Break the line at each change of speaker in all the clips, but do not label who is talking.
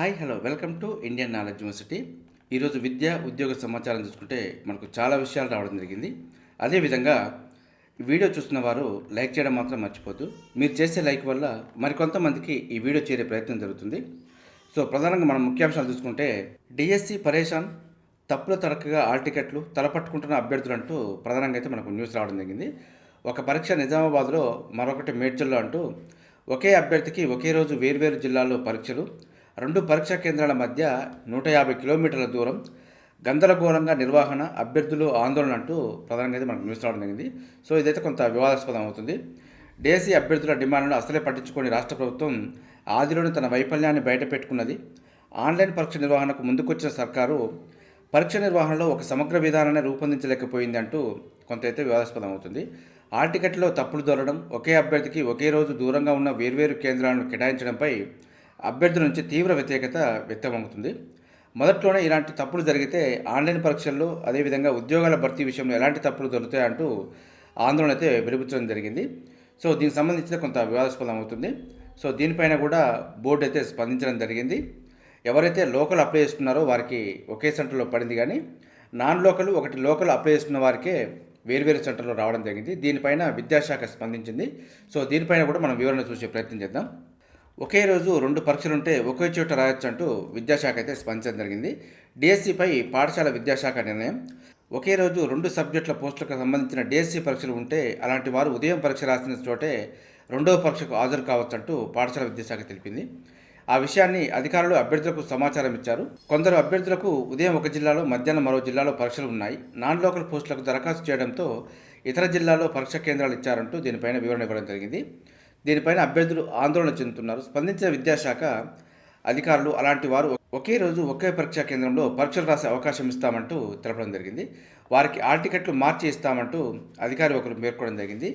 hi hello welcome to Indian knowledge university ఈరోజు విద్య ఉద్యోగ సమాచారం చూసుకుంటే మనకు చాలా విషయాలు రావడం జరిగింది అదేవిధంగా వీడియో చూస్తున్న వారు లైక్ చేయడం మాత్రం మర్చిపోద్దు మీరు చేసే లైక్ వల్ల మరికొంతమందికి ఈ వీడియో చేరే ప్రయత్నం జరుగుతుంది సో ప్రధానంగా మనం ముఖ్యాంశాలు చూసుకుంటే డిఎస్సి పరేషాన్ తప్పుల తరకగా ఆల్ టికెట్లు తలపట్టుకుంటున్న అభ్యర్థులు అంటూ ప్రధానంగా అయితే మనకు న్యూస్ రావడం జరిగింది ఒక పరీక్ష నిజామాబాద్లో మరొకటి మేడ్చల్లో అంటూ ఒకే అభ్యర్థికి ఒకే రోజు వేర్వేరు జిల్లాల్లో పరీక్షలు రెండు పరీక్షా కేంద్రాల మధ్య నూట యాభై కిలోమీటర్ల దూరం గందరగోళంగా నిర్వహణ అభ్యర్థులు ఆందోళన అంటూ ప్రధానంగా అయితే మనకు న్యూస్ రావడం జరిగింది సో ఇదైతే కొంత వివాదాస్పదం అవుతుంది డేసీ అభ్యర్థుల డిమాండ్ను అసలే పట్టించుకొని రాష్ట్ర ప్రభుత్వం ఆదిలోని తన వైఫల్యాన్ని బయటపెట్టుకున్నది ఆన్లైన్ పరీక్ష నిర్వహణకు ముందుకొచ్చిన సర్కారు పరీక్ష నిర్వహణలో ఒక సమగ్ర విధానాన్ని రూపొందించలేకపోయింది అంటూ కొంతైతే వివాదాస్పదం అవుతుంది ఆర్టికట్లో తప్పులు దొరడం ఒకే అభ్యర్థికి ఒకే రోజు దూరంగా ఉన్న వేర్వేరు కేంద్రాలను కేటాయించడంపై అభ్యర్థుల నుంచి తీవ్ర వ్యతిరేకత వ్యక్తమవుతుంది మొదట్లోనే ఇలాంటి తప్పులు జరిగితే ఆన్లైన్ పరీక్షల్లో అదేవిధంగా ఉద్యోగాల భర్తీ విషయంలో ఎలాంటి తప్పులు దొరుకుతాయంటూ ఆందోళన అయితే వెలుపుచ్చడం జరిగింది సో దీనికి సంబంధించిన కొంత వివాదాస్పదం అవుతుంది సో దీనిపైన కూడా బోర్డు అయితే స్పందించడం జరిగింది ఎవరైతే లోకల్ అప్లై చేస్తున్నారో వారికి ఒకే సెంటర్లో పడింది కానీ నాన్ లోకల్ ఒకటి లోకల్ అప్లై చేస్తున్న వారికే వేరువేరు సెంటర్లో రావడం జరిగింది దీనిపైన విద్యాశాఖ స్పందించింది సో దీనిపైన కూడా మనం వివరణ చూసే ప్రయత్నం చేద్దాం ఒకే రోజు రెండు పరీక్షలుంటే ఒకే చోట రాయొచ్చు అంటూ విద్యాశాఖ అయితే స్పందించడం జరిగింది డిఎస్సిపై పాఠశాల విద్యాశాఖ నిర్ణయం ఒకే రోజు రెండు సబ్జెక్టుల పోస్టులకు సంబంధించిన డిఎస్సి పరీక్షలు ఉంటే అలాంటి వారు ఉదయం పరీక్ష రాసిన చోటే రెండవ పరీక్షకు హాజరు కావచ్చంటూ పాఠశాల విద్యాశాఖ తెలిపింది ఆ విషయాన్ని అధికారులు అభ్యర్థులకు సమాచారం ఇచ్చారు కొందరు అభ్యర్థులకు ఉదయం ఒక జిల్లాలో మధ్యాహ్నం మరో జిల్లాలో పరీక్షలు ఉన్నాయి నాన్ లోకల్ పోస్టులకు దరఖాస్తు చేయడంతో ఇతర జిల్లాలో పరీక్ష కేంద్రాలు ఇచ్చారంటూ దీనిపైన వివరణ ఇవ్వడం జరిగింది దీనిపైన అభ్యర్థులు ఆందోళన చెందుతున్నారు స్పందించిన విద్యాశాఖ అధికారులు అలాంటి వారు ఒకే రోజు ఒకే పరీక్షా కేంద్రంలో పరీక్షలు రాసే అవకాశం ఇస్తామంటూ తెలపడం జరిగింది వారికి ఆ టికెట్లు మార్చి ఇస్తామంటూ అధికారి ఒకరు పేర్కొనడం జరిగింది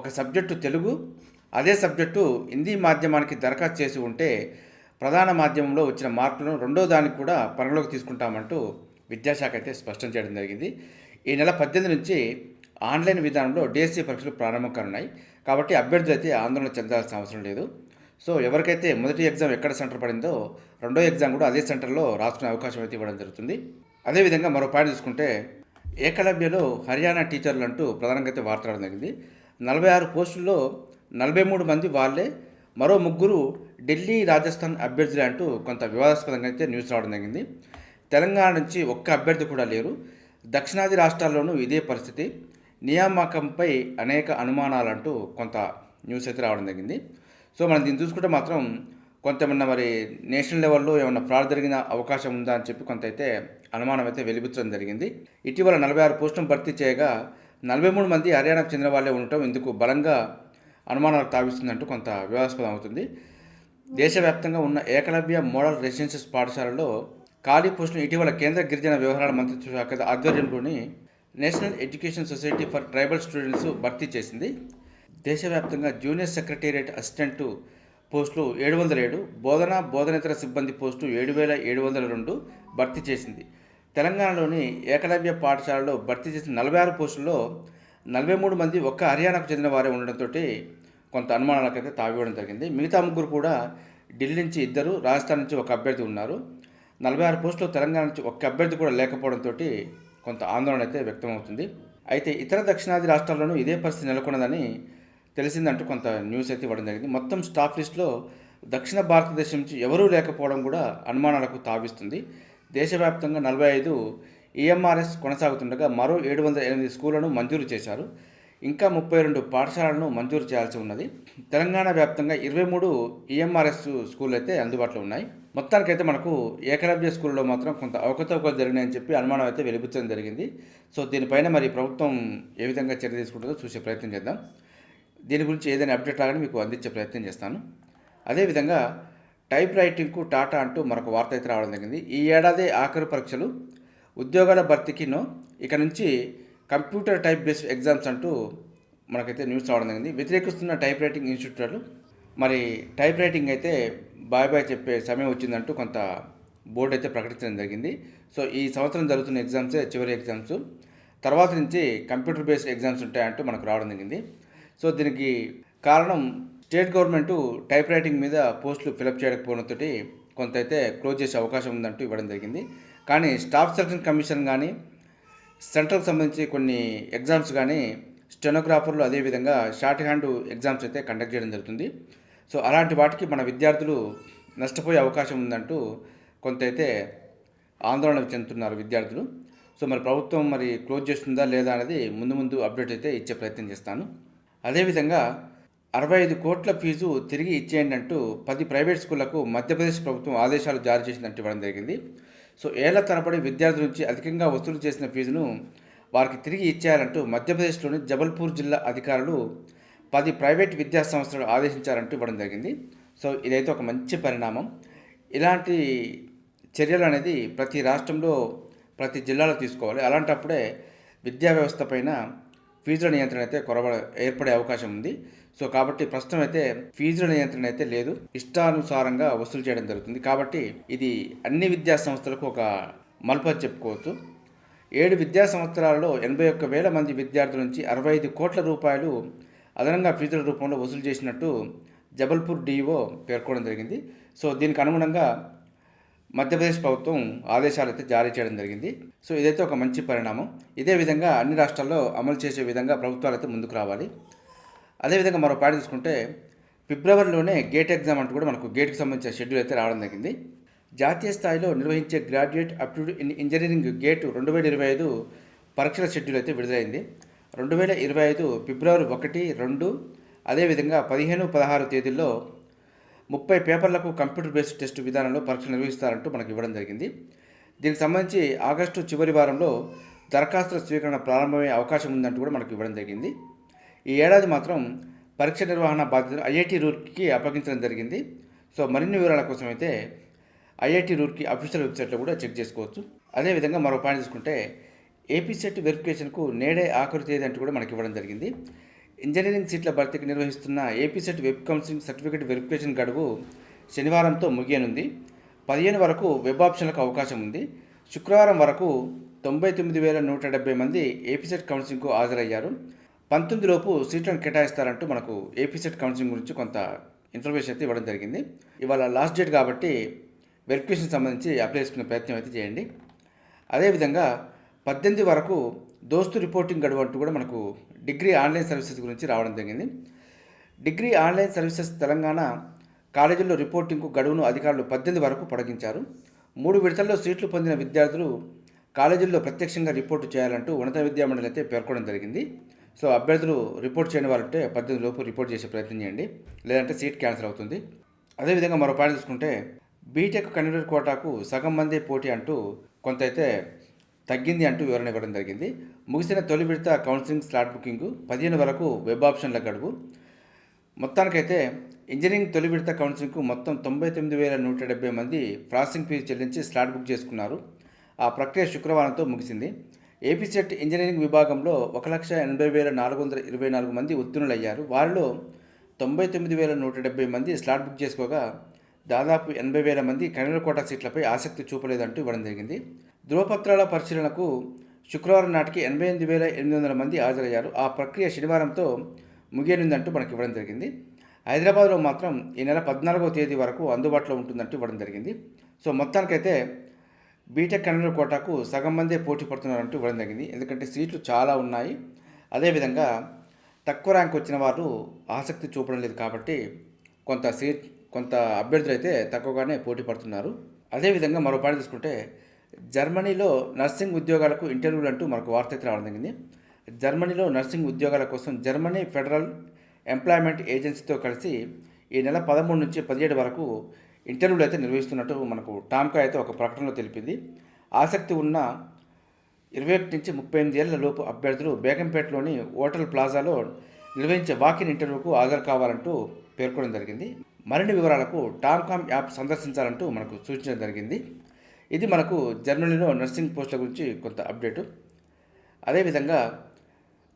ఒక సబ్జెక్టు తెలుగు అదే సబ్జెక్టు హిందీ మాధ్యమానికి దరఖాస్తు చేసి ఉంటే ప్రధాన మాధ్యమంలో వచ్చిన మార్కులను రెండో దానికి కూడా పరిగణలోకి తీసుకుంటామంటూ విద్యాశాఖ అయితే స్పష్టం చేయడం జరిగింది ఈ నెల పద్దెనిమిది నుంచి ఆన్లైన్ విధానంలో డిఎస్సి పరీక్షలు ప్రారంభం కానున్నాయి కాబట్టి అభ్యర్థులు అయితే ఆందోళన చెందాల్సిన అవసరం లేదు సో ఎవరికైతే మొదటి ఎగ్జామ్ ఎక్కడ సెంటర్ పడిందో రెండో ఎగ్జామ్ కూడా అదే సెంటర్లో రాసుకునే అవకాశం అయితే ఇవ్వడం జరుగుతుంది అదేవిధంగా మరో పాయింట్ చూసుకుంటే ఏకలవ్యలో హర్యానా టీచర్లు అంటూ ప్రధానంగా అయితే వార్త రావడం జరిగింది నలభై ఆరు పోస్టుల్లో నలభై మూడు మంది వాళ్ళే మరో ముగ్గురు ఢిల్లీ రాజస్థాన్ అభ్యర్థులే అంటూ కొంత వివాదాస్పదంగా అయితే న్యూస్ రావడం జరిగింది తెలంగాణ నుంచి ఒక్క అభ్యర్థి కూడా లేరు దక్షిణాది రాష్ట్రాల్లోనూ ఇదే పరిస్థితి నియామకంపై అనేక అనుమానాలంటూ కొంత న్యూస్ అయితే రావడం జరిగింది సో మనం దీన్ని చూసుకుంటే మాత్రం కొంతమంది మరి నేషనల్ లెవెల్లో ఏమైనా ఫ్రాడ్ జరిగిన అవకాశం ఉందా అని చెప్పి కొంత అయితే అనుమానం అయితే వెలిపించడం జరిగింది ఇటీవల నలభై ఆరు పోస్టును భర్తీ చేయగా నలభై మూడు మంది హర్యానాకు చెందిన వాళ్ళే ఉండటం ఇందుకు బలంగా అనుమానాలు తావిస్తుందంటూ కొంత వివాదాస్పదం అవుతుంది దేశవ్యాప్తంగా ఉన్న ఏకలవ్య మోడల్ రెసిడెన్షియల్ పాఠశాలలో ఖాళీ పోస్టులు ఇటీవల కేంద్ర గిరిజన వ్యవహారాల మంత్రిత్వ శాఖ ఆధ్వర్యంలోని national education society for tribal students భర్తీ చేసింది దేశవ్యాప్తంగా జూనియర్ సెక్రటేరియట్ అసిస్టెంట్ పోస్టులు ఏడు వందల ఏడు బోధన బోధనేతర సిబ్బంది పోస్టు ఏడు వేల ఏడు వందల రెండు భర్తీ చేసింది తెలంగాణలోని ఏకలవ్య పాఠశాలలో భర్తీ చేసిన నలభై ఆరు పోస్టుల్లో నలభై మూడు మంది ఒక్క హర్యానాకు చెందిన వారే ఉండడంతో కొంత అనుమానాలకైతే తావివ్వడం జరిగింది మిగతా ముగ్గురు కూడా ఢిల్లీ నుంచి ఇద్దరు రాజస్థాన్ నుంచి ఒక అభ్యర్థి ఉన్నారు నలభై ఆరు పోస్టులు తెలంగాణ నుంచి ఒక్క అభ్యర్థి కూడా లేకపోవడంతో కొంత ఆందోళన అయితే వ్యక్తమవుతుంది అయితే ఇతర దక్షిణాది రాష్ట్రాల్లోనూ ఇదే పరిస్థితి నెలకొన్నదని తెలిసిందంటూ కొంత న్యూస్ అయితే ఇవ్వడం జరిగింది మొత్తం స్టాఫ్ లిస్ట్లో దక్షిణ భారతదేశం నుంచి ఎవరూ లేకపోవడం కూడా అనుమానాలకు తావిస్తుంది దేశవ్యాప్తంగా నలభై ఐదు ఈఎంఆర్ఎస్ కొనసాగుతుండగా మరో ఏడు వందల ఎనిమిది స్కూళ్లను మంజూరు చేశారు ఇంకా ముప్పై రెండు పాఠశాలను మంజూరు చేయాల్సి ఉన్నది తెలంగాణ వ్యాప్తంగా ఇరవై మూడు ఈఎంఆర్ఎస్ e స్కూళ్ళు అయితే అందుబాటులో ఉన్నాయి మొత్తానికైతే మనకు ఏకలవ్య స్కూల్లో మాత్రం కొంత అవకతవకలు జరిగినాయని చెప్పి అనుమానం అయితే వెలిపించడం జరిగింది సో దీనిపైన మరి ప్రభుత్వం ఏ విధంగా చర్య తీసుకుంటుందో చూసే ప్రయత్నం చేద్దాం దీని గురించి ఏదైనా అప్డేట్ రాగానే మీకు అందించే ప్రయత్నం చేస్తాను అదేవిధంగా టైప్ రైటింగ్కు టాటా అంటూ మరొక వార్త అయితే రావడం జరిగింది ఈ ఏడాది ఆఖరి పరీక్షలు ఉద్యోగాల భర్తీకినో ఇక నుంచి కంప్యూటర్ టైప్ బేస్డ్ ఎగ్జామ్స్ అంటూ మనకైతే న్యూస్ రావడం జరిగింది వ్యతిరేకిస్తున్న టైప్ రైటింగ్ ఇన్స్టిట్యూట్లు మరి టైప్ రైటింగ్ అయితే బాయ్ బాయ్ చెప్పే సమయం వచ్చిందంటూ కొంత బోర్డు అయితే ప్రకటించడం జరిగింది సో ఈ సంవత్సరం జరుగుతున్న ఎగ్జామ్సే చివరి ఎగ్జామ్స్ తర్వాత నుంచి కంప్యూటర్ బేస్డ్ ఎగ్జామ్స్ ఉంటాయంటూ మనకు రావడం జరిగింది సో దీనికి కారణం స్టేట్ గవర్నమెంటు టైప్ రైటింగ్ మీద పోస్టులు ఫిలప్ చేయకపోవడంతో కొంత అయితే క్లోజ్ చేసే అవకాశం ఉందంటూ ఇవ్వడం జరిగింది కానీ స్టాఫ్ సెలక్షన్ కమిషన్ కానీ సెంట్రల్కి సంబంధించి కొన్ని ఎగ్జామ్స్ కానీ స్టెనోగ్రాఫర్లు అదేవిధంగా షార్ట్ హ్యాండ్ ఎగ్జామ్స్ అయితే కండక్ట్ చేయడం జరుగుతుంది సో అలాంటి వాటికి మన విద్యార్థులు నష్టపోయే అవకాశం ఉందంటూ కొంత అయితే ఆందోళన చెందుతున్నారు విద్యార్థులు సో మరి ప్రభుత్వం మరి క్లోజ్ చేస్తుందా లేదా అనేది ముందు ముందు అప్డేట్ అయితే ఇచ్చే ప్రయత్నం చేస్తాను అదేవిధంగా అరవై ఐదు కోట్ల ఫీజు తిరిగి ఇచ్చేయండి అంటూ పది ప్రైవేట్ స్కూళ్లకు మధ్యప్రదేశ్ ప్రభుత్వం ఆదేశాలు జారీ చేసినట్టు ఇవ్వడం జరిగింది సో ఏళ్ల తరబడి విద్యార్థుల నుంచి అధికంగా వసూలు చేసిన ఫీజును వారికి తిరిగి ఇచ్చేయాలంటూ మధ్యప్రదేశ్లోని జబల్పూర్ జిల్లా అధికారులు పది ప్రైవేట్ విద్యా సంస్థలు ఆదేశించారంటూ ఇవ్వడం జరిగింది సో ఇదైతే ఒక మంచి పరిణామం ఇలాంటి చర్యలు అనేది ప్రతి రాష్ట్రంలో ప్రతి జిల్లాలో తీసుకోవాలి అలాంటప్పుడే విద్యా వ్యవస్థ పైన ఫీజుల నియంత్రణ అయితే కొరవ ఏర్పడే అవకాశం ఉంది సో కాబట్టి ప్రస్తుతం అయితే ఫీజుల నియంత్రణ అయితే లేదు ఇష్టానుసారంగా వసూలు చేయడం జరుగుతుంది కాబట్టి ఇది అన్ని విద్యా సంస్థలకు ఒక మలుపు అని చెప్పుకోవచ్చు ఏడు విద్యా సంవత్సరాలలో ఎనభై ఒక్క వేల మంది విద్యార్థుల నుంచి అరవై ఐదు కోట్ల రూపాయలు అదనంగా ఫీజుల రూపంలో వసూలు చేసినట్టు జబల్పూర్ డిఈఓ పేర్కొనడం జరిగింది సో దీనికి అనుగుణంగా మధ్యప్రదేశ్ ప్రభుత్వం ఆదేశాలు అయితే జారీ చేయడం జరిగింది సో ఇదైతే ఒక మంచి పరిణామం ఇదే విధంగా అన్ని రాష్ట్రాల్లో అమలు చేసే విధంగా ప్రభుత్వాలు అయితే ముందుకు రావాలి అదేవిధంగా మరో పాట తీసుకుంటే ఫిబ్రవరిలోనే గేట్ ఎగ్జామ్ అంటూ కూడా మనకు గేట్కి సంబంధించిన షెడ్యూల్ అయితే రావడం జరిగింది జాతీయ స్థాయిలో నిర్వహించే graduate aptitude in engineering GATE రెండు వేల ఇరవై ఐదు పరీక్షల షెడ్యూల్ అయితే విడుదలైంది రెండు వేల ఇరవై ఐదు ఫిబ్రవరి ఒకటి రెండు అదేవిధంగా పదిహేను పదహారు తేదీల్లో ముప్పై పేపర్లకు కంప్యూటర్ బేస్డ్ టెస్ట్ విధానంలో పరీక్ష నిర్వహిస్తారంటూ మనకు ఇవ్వడం జరిగింది దీనికి సంబంధించి ఆగస్టు చివరి వారంలో దరఖాస్తుల స్వీకరణ ప్రారంభమయ్యే అవకాశం ఉందంటూ కూడా మనకు ఇవ్వడం జరిగింది ఈ ఏడాది మాత్రం పరీక్ష నిర్వహణ బాధ్యతను ఐఐటి రూర్కి అప్పగించడం జరిగింది సో మరిన్ని వివరాల కోసం అయితే ఐఐటి రూర్కి అఫీషియల్ వెబ్సైట్లో కూడా చెక్ చేసుకోవచ్చు అదేవిధంగా మరో పాయింట్ తీసుకుంటే ఏపీ సెట్ వెరిఫికేషన్కు నేడే ఆఖరి తేదీ అంటూ కూడా మనకి ఇవ్వడం జరిగింది ఇంజనీరింగ్ సీట్ల భర్తీకి నిర్వహిస్తున్న AP CET web counselling certificate verification గడువు శనివారంతో ముగియనుంది పదిహేను వరకు వెబ్ ఆప్షన్లకు అవకాశం ఉంది శుక్రవారం వరకు తొంభై తొమ్మిది వేల నూట డెబ్బై మంది ఏపీసెట్ కౌన్సిలింగ్కు హాజరయ్యారు పంతొమ్మిది లోపు సీట్లను కేటాయిస్తారంటూ మనకు ఏపీ సెట్ కౌన్సిలింగ్ గురించి కొంత ఇన్ఫర్మేషన్ అయితే ఇవ్వడం జరిగింది ఇవాళ లాస్ట్ డేట్ కాబట్టి వెరిఫికేషన్ సంబంధించి అప్లై చేసుకునే ప్రయత్నం అయితే చేయండి అదేవిధంగా పద్దెనిమిది వరకు దోస్తు రిపోర్టింగ్ గడువు అంటూ కూడా మనకు డిగ్రీ ఆన్లైన్ సర్వీసెస్ గురించి రావడం జరిగింది డిగ్రీ ఆన్లైన్ సర్వీసెస్ తెలంగాణ కాలేజీల్లో రిపోర్టింగ్కు గడువును అధికారులు పద్దెనిమిది వరకు పొడగించారు మూడు విడతల్లో సీట్లు పొందిన విద్యార్థులు కాలేజీల్లో ప్రత్యక్షంగా రిపోర్టు చేయాలంటూ ఉన్నత విద్యామండలి అయితే పేర్కొనడం జరిగింది సో అభ్యర్థులు రిపోర్ట్ చేయని వాళ్ళంటే పద్దెనిమిది లోపు రిపోర్ట్ చేసే ప్రయత్నం చేయండి లేదంటే సీట్ క్యాన్సిల్ అవుతుంది అదేవిధంగా మరో పాయింట్ చూసుకుంటే బీటెక్ కన్వీనర్ కోటాకు సగం మందే పోటీ అంటూ కొంత అయితే తగ్గింది అంటూ వివరణ ఇవ్వడం జరిగింది ముగిసిన తొలి విడత కౌన్సిలింగ్ స్లాట్ బుకింగ్ పదిహేను వరకు వెబ్ ఆప్షన్ల గడువు మొత్తానికైతే ఇంజనీరింగ్ తొలి విడత కౌన్సిలింగ్కు మొత్తం తొంభై తొమ్మిది వేల నూట డెబ్బై మంది ప్రాసెసింగ్ ఫీజు చెల్లించి స్లాట్ బుక్ చేసుకున్నారు ఆ ప్రక్రియ శుక్రవారంతో ముగిసింది ఏపీసెట్ ఇంజనీరింగ్ విభాగంలో ఒక లక్ష ఎనభై వేల నాలుగు వందల ఇరవై నాలుగు మంది ఉత్తీర్ణులయ్యారు వారిలో తొంభై తొమ్మిది వేల నూట డెబ్బై మంది స్లాట్ బుక్ చేసుకోగా దాదాపు ఎనభై వేల మంది కన్నడ కోట సీట్లపై ఆసక్తి చూపలేదంటూ ఇవ్వడం జరిగింది ధృవపత్రాల పరిశీలనకు శుక్రవారం నాటికి ఎనభై ఎనిమిది వేల ఎనిమిది వందల మంది హాజరయ్యారు ఆ ప్రక్రియ శనివారంతో ముగియనుందంటూ మనకి ఇవ్వడం జరిగింది హైదరాబాద్లో మాత్రం ఈ నెల పద్నాలుగో తేదీ వరకు అందుబాటులో ఉంటుందంటూ ఇవ్వడం జరిగింది సో మొత్తానికైతే బీటెక్ కన్నడ కోటాకు సగం మందే పోటీ పడుతున్నారంటూ ఇవ్వడం జరిగింది ఎందుకంటే సీట్లు చాలా ఉన్నాయి అదేవిధంగా తక్కువ ర్యాంక్ వచ్చిన వారు ఆసక్తి చూపడం లేదు కాబట్టి కొంత సీట్ కొంత అభ్యర్థులు అయితే తక్కువగానే పోటీ పడుతున్నారు అదేవిధంగా మరో పాయింట్ తీసుకుంటే జర్మనీలో నర్సింగ్ ఉద్యోగాలకు ఇంటర్వ్యూలు అంటూ మనకు వార్త అయితే రావడం జరిగింది జర్మనీలో నర్సింగ్ ఉద్యోగాల కోసం జర్మనీ ఫెడరల్ ఎంప్లాయ్మెంట్ ఏజెన్సీతో కలిసి ఈ నెల పదమూడు నుంచి పదిహేడు వరకు ఇంటర్వ్యూలు అయితే నిర్వహిస్తున్నట్టు మనకు టామ్కా అయితే ఒక ప్రకటనలో తెలిపింది ఆసక్తి ఉన్న ఇరవై ఒకటి నుంచి ముప్పై ఎనిమిది ఏళ్ల లోపు అభ్యర్థులు బేగంపేటలోని హోటల్ ప్లాజాలో నిర్వహించే వాకిన్ ఇంటర్వ్యూకు హాజరు కావాలంటూ పేర్కొనడం జరిగింది మరిన్ని వివరాలకు టామ్కామ్ యాప్ సందర్శించాలంటూ మనకు సూచించడం జరిగింది ఇది మనకు జర్మనీలో నర్సింగ్ పోస్టుల గురించి కొంత అప్డేటు అదేవిధంగా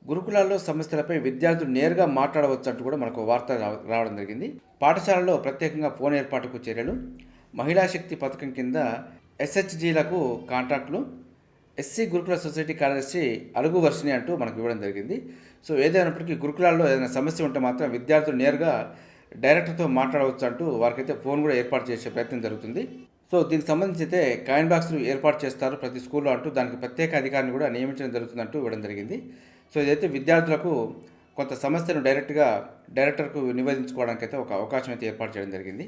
గురుకులాల్లో సమస్యలపై విద్యార్థులు నేరుగా అంటూ కూడా మనకు వార్త రావడం జరిగింది పాఠశాలలో ప్రత్యేకంగా ఫోన్ ఏర్పాటుకు చర్యలు మహిళా శక్తి పథకం కింద ఎస్హెచ్జీలకు కాంట్రాక్టులు ఎస్సీ గురుకుల సొసైటీ కార్యదర్శి అలుగు వర్షిని అంటూ మనకు ఇవ్వడం జరిగింది సో ఏదైనప్పటికీ గురుకులాల్లో ఏదైనా సమస్య ఉంటే మాత్రం విద్యార్థులు నేరుగా డైరెక్టర్తో మాట్లాడవచ్చు అంటూ వారికైతే ఫోన్ కూడా ఏర్పాటు చేసే ప్రయత్నం జరుగుతుంది సో దీనికి సంబంధించి అయితే కాయిన్ బాక్స్లు ఏర్పాటు చేస్తారు ప్రతి స్కూల్లో అంటూ దానికి ప్రత్యేక అధికారిని కూడా నియమించడం జరుగుతుందంటూ ఇవ్వడం జరిగింది సో ఇదైతే విద్యార్థులకు కొంత సమస్యను డైరెక్ట్గా డైరెక్టర్కు నివేదించుకోవడానికి అయితే ఒక అవకాశం అయితే ఏర్పాటు చేయడం జరిగింది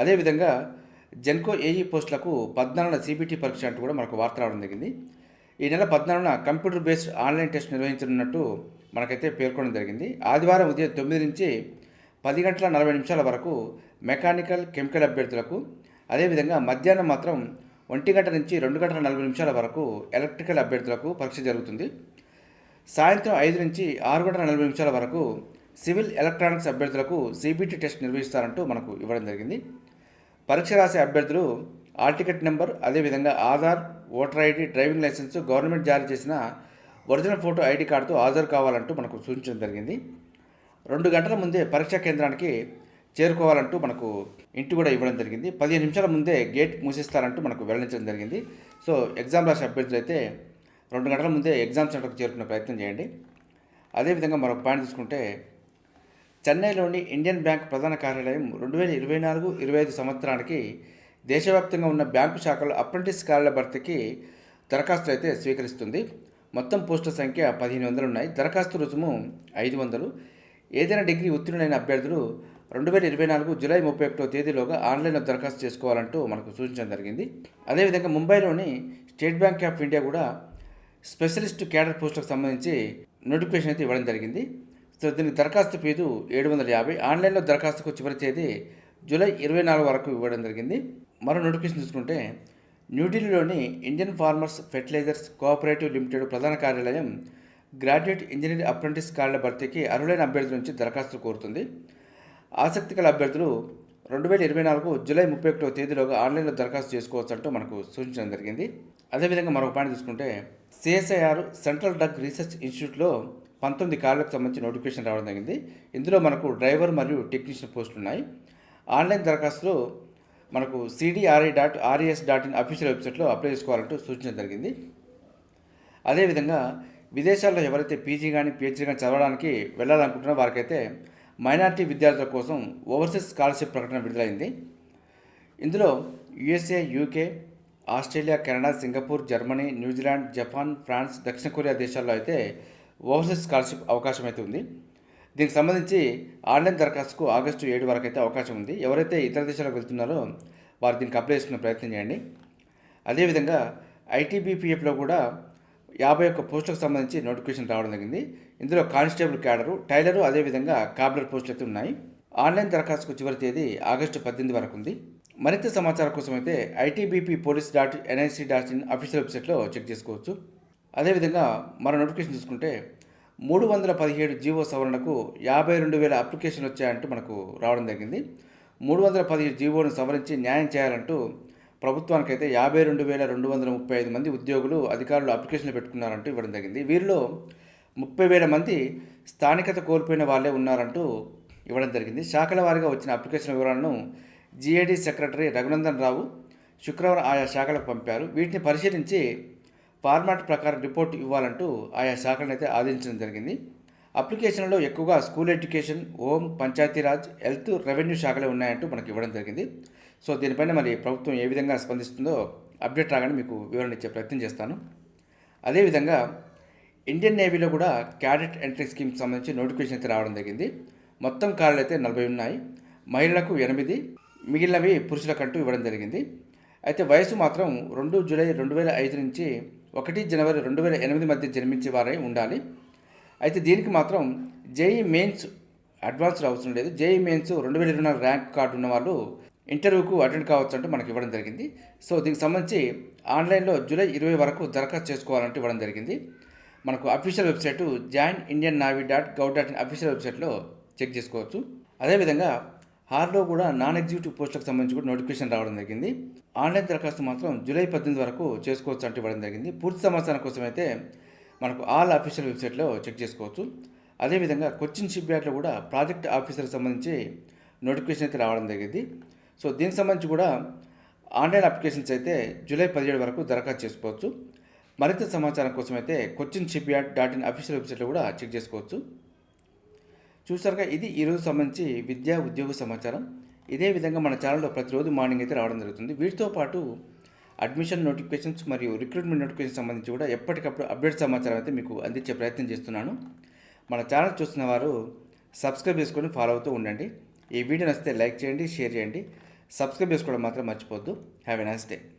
అదేవిధంగా జెన్కో ఏఈ పోస్టులకు పద్నాలుగున సిబిటి పరీక్ష అంటూ కూడా మనకు వార్త రావడం జరిగింది ఈ నెల పద్నాలుగున కంప్యూటర్ బేస్డ్ ఆన్లైన్ టెస్ట్ నిర్వహించనున్నట్టు మనకైతే పేర్కొనడం జరిగింది ఆదివారం ఉదయం తొమ్మిది నుంచి పది గంటల నలభై నిమిషాల వరకు మెకానికల్ కెమికల్ అభ్యర్థులకు అదేవిధంగా మధ్యాహ్నం మాత్రం ఒంటి గంట నుంచి రెండు గంటల నలభై నిమిషాల వరకు ఎలక్ట్రికల్ అభ్యర్థులకు పరీక్ష జరుగుతుంది సాయంత్రం ఐదు నుంచి ఆరు గంటల నలభై నిమిషాల వరకు సివిల్ ఎలక్ట్రానిక్స్ అభ్యర్థులకు సిబిటి టెస్ట్ నిర్వహిస్తారంటూ మనకు ఇవ్వడం జరిగింది పరీక్ష రాసే అభ్యర్థులు ఆల్ టికెట్ నెంబర్ అదేవిధంగా Aadhaar voter ID driving licence government జారీ చేసిన ఒరిజినల్ ఫోటో ఐడి కార్డుతో హాజరు కావాలంటూ మనకు సూచించడం జరిగింది రెండు గంటల ముందే పరీక్షా కేంద్రానికి చేరుకోవాలంటూ మనకు ఇంటి కూడా ఇవ్వడం జరిగింది పదిహేను నిమిషాల ముందే గేట్ మూసిస్తారంటూ మనకు వెల్లడించడం జరిగింది సో ఎగ్జామ్ రాసే అభ్యర్థులు అయితే రెండు గంటల ముందే ఎగ్జామ్ సెంటర్కి చేరుకునే ప్రయత్నం చేయండి అదేవిధంగా మరొక పాయింట్ తీసుకుంటే చెన్నైలోని ఇండియన్ బ్యాంక్ ప్రధాన కార్యాలయం రెండు వేల ఇరవై నాలుగు ఇరవై ఐదు సంవత్సరానికి దేశవ్యాప్తంగా ఉన్న బ్యాంకు శాఖలో అప్రెంటిస్ కార్యాలయ భర్తీకి దరఖాస్తు అయితే స్వీకరిస్తుంది మొత్తం పోస్టుల సంఖ్య పదిహేను వందలు ఉన్నాయి దరఖాస్తు రుసుము ఐదు వందలు ఏదైనా డిగ్రీ ఉత్తీర్ణులైన అభ్యర్థులు రెండు వేల ఇరవై నాలుగు జూలై ముప్పై ఒకటో తేదీలోగా ఆన్లైన్లో దరఖాస్తు చేసుకోవాలంటూ మనకు సూచించడం జరిగింది అదేవిధంగా ముంబైలోని స్టేట్ బ్యాంక్ ఆఫ్ ఇండియా కూడా స్పెషలిస్ట్ క్యాడర్ పోస్టులకు సంబంధించి నోటిఫికేషన్ అయితే ఇవ్వడం జరిగింది సో దీనికి దరఖాస్తు ఫీజు ఏడు వందల యాభై ఆన్లైన్లో దరఖాస్తుకు చివరి తేదీ జూలై ఇరవై నాలుగు వరకు ఇవ్వడం జరిగింది మరో నోటిఫికేషన్ చూసుకుంటే న్యూఢిల్లీలోని Indian farmers fertilisers cooperative limited ప్రధాన కార్యాలయం గ్రాడ్యుయేట్ ఇంజనీరింగ్ అప్రెంటిస్ కార్డుల భర్తీకి అర్హులైన అభ్యర్థుల నుంచి దరఖాస్తులు కోరుతుంది ఆసక్తి గల అభ్యర్థులు రెండు వేల ఇరవై నాలుగు జూలై ముప్పై ఒకటో తేదీలోగా ఆన్లైన్లో దరఖాస్తు చేసుకోవచ్చు అంటూ మనకు సూచించడం జరిగింది అదేవిధంగా మరొక పాయింట్ చూసుకుంటే సిఎస్ఐఆర్ సెంట్రల్ డ్రగ్ రీసెర్చ్ ఇన్స్టిట్యూట్లో పంతొమ్మిది కార్లకు సంబంధించి నోటిఫికేషన్ రావడం జరిగింది ఇందులో మనకు డ్రైవర్ మరియు టెక్నీషియన్ పోస్టులు ఉన్నాయి ఆన్లైన్ దరఖాస్తులో మనకు CDRI dot RES dot in official వెబ్సైట్లో అప్లై చేసుకోవాలంటూ సూచించడం జరిగింది అదేవిధంగా విదేశాల్లో ఎవరైతే పీజీ కానీ పిహెచ్డీ కానీ చదవడానికి వెళ్ళాలనుకుంటున్నారో వారికైతే మైనార్టీ విద్యార్థుల కోసం ఓవర్సీస్ స్కాలర్షిప్ ప్రకటన విడుదలైంది ఇందులో USA UK Australia Canada Singapore Germany New Zealand Japan France దక్షిణ కొరియా దేశాల్లో అయితే ఓవర్సీస్ స్కాలర్షిప్ అవకాశం అయితే ఉంది దీనికి సంబంధించి ఆన్లైన్ దరఖాస్తుకు ఆగస్టు ఏడు వరకు అయితే అవకాశం ఉంది ఎవరైతే ఇతర దేశాలకు వెళ్తున్నారో వారు దీనికి అప్లై చేసుకునే ప్రయత్నం చేయండి అదేవిధంగా ఐటీబీపీఎఫ్లో కూడా యాభై ఒక్క పోస్టులకు సంబంధించి నోటిఫికేషన్ రావడం జరిగింది ఇందులో కానిస్టేబుల్ క్యాడరు టైలరు అదేవిధంగా కాబ్లర్ పోస్టులు అయితే ఉన్నాయి ఆన్లైన్ దరఖాస్తుకు చివరి తేదీ ఆగస్టు పద్దెనిమిది వరకు ఉంది మరింత సమాచారం కోసం అయితే ITBP police dot NIC dot in official వెబ్సైట్లో చెక్ చేసుకోవచ్చు అదేవిధంగా మరో నోటిఫికేషన్ చూసుకుంటే మూడు వందల పదిహేడు జీవో సవరణకు యాభై రెండు వేల అప్లికేషన్లు వచ్చాయంటూ మనకు రావడం జరిగింది మూడు వందల పదిహేడు జీవోను సవరించి న్యాయం చేయాలంటూ ప్రభుత్వానికైతే యాభై రెండు వేల రెండు వందల ముప్పై ఐదు మంది ఉద్యోగులు అధికారులు అప్లికేషన్లు పెట్టుకున్నారంటూ ఇవ్వడం జరిగింది వీరిలో ముప్పై వేల మంది స్థానికత కోల్పోయిన వాళ్ళే ఉన్నారంటూ ఇవ్వడం జరిగింది శాఖల వారీగా వచ్చిన అప్లికేషన్ వివరాలను జీఏడీ సెక్రటరీ రఘునందన్ రావు శుక్రవారం ఆయా శాఖలకు పంపారు వీటిని పరిశీలించి ఫార్మాట్ ప్రకారం రిపోర్ట్ ఇవ్వాలంటూ ఆయా శాఖలను అయితే ఆదేశించడం జరిగింది అప్లికేషన్లో ఎక్కువగా school education home Panchayati Raj health revenue శాఖలే ఉన్నాయంటూ మనకి ఇవ్వడం జరిగింది సో దీనిపైన మరి ప్రభుత్వం ఏ విధంగా స్పందిస్తుందో అప్డేట్ రాగానే మీకు వివరణ ఇచ్చే ప్రయత్నం చేస్తాను అదేవిధంగా ఇండియన్ నేవీలో కూడా క్యాడెట్ ఎంట్రీ స్కీమ్కి సంబంధించి నోటిఫికేషన్ అయితే రావడం జరిగింది మొత్తం కార్లు అయితే నలభై ఉన్నాయి మహిళలకు ఎనిమిది మిగిలినవి పురుషులకంటూ ఇవ్వడం జరిగింది అయితే వయసు మాత్రం రెండు జూలై రెండు వేల ఐదు నుంచి ఒకటి జనవరి రెండు వేల ఎనిమిది మధ్య జన్మించే వారే ఉండాలి అయితే దీనికి మాత్రం జేఈ మెయిన్స్ అడ్వాన్స్డ్ అవసరం లేదు జేఈ మెయిన్స్ రెండు వేల ఇరవై నాలుగు ర్యాంక్ కార్డు ఉన్న వాళ్ళు ఇంటర్వ్యూకు అటెండ్ కావచ్చు అంటూ మనకి ఇవ్వడం జరిగింది సో దీనికి సంబంధించి ఆన్లైన్లో జూలై ఇరవై వరకు దరఖాస్తు చేసుకోవాలంటూ ఇవ్వడం జరిగింది మనకు official website join Indian navy dot gov dot in official వెబ్సైట్లో చెక్ చేసుకోవచ్చు అదేవిధంగా హార్లో కూడా నాన్ ఎగ్జిక్యూటివ్ పోస్టులకు సంబంధించి కూడా నోటిఫికేషన్ రావడం జరిగింది ఆన్లైన్ దరఖాస్తు మాత్రం జూలై పద్దెనిమిది వరకు చేసుకోవచ్చు అంటే ఇవ్వడం జరిగింది పూర్తి సమాచారం కోసం అయితే మనకు ఆల్ అఫీషియల్ వెబ్సైట్లో చెక్ చేసుకోవచ్చు అదేవిధంగా కొచ్చిన్ షిప్ యార్డ్లో కూడా ప్రాజెక్ట్ ఆఫీసర్కి సంబంధించి నోటిఫికేషన్ అయితే రావడం జరిగింది సో దీనికి సంబంధించి కూడా ఆన్లైన్ అప్లికేషన్స్ అయితే జూలై పదిహేడు వరకు దరఖాస్తు చేసుకోవచ్చు మరింత సమాచారం కోసం అయితే Cochin shipyard dot in official వెబ్సైట్లో కూడా చెక్ చేసుకోవచ్చు చూసారుగా ఇది ఈరోజు సంబంధించి విద్యా ఉద్యోగ సమాచారం ఇదే విధంగా మన ఛానల్లో ప్రతిరోజు మార్నింగ్ అయితే రావడం జరుగుతుంది వీటితో పాటు అడ్మిషన్ నోటిఫికేషన్స్ మరియు రిక్రూట్మెంట్ నోటిఫికేషన్ సంబంధించి కూడా ఎప్పటికప్పుడు అప్డేట్ సమాచారం అయితే మీకు అందించే ప్రయత్నం చేస్తున్నాను మన ఛానల్ చూస్తున్న వారు సబ్స్క్రైబ్ చేసుకొని ఫాలో అవుతూ ఉండండి ఈ వీడియో నచ్చితే లైక్ చేయండి షేర్ చేయండి సబ్స్క్రైబ్ చేసుకోవడం మాత్రం మర్చిపోద్దు హ్యావ్ ఎ నైస్ డే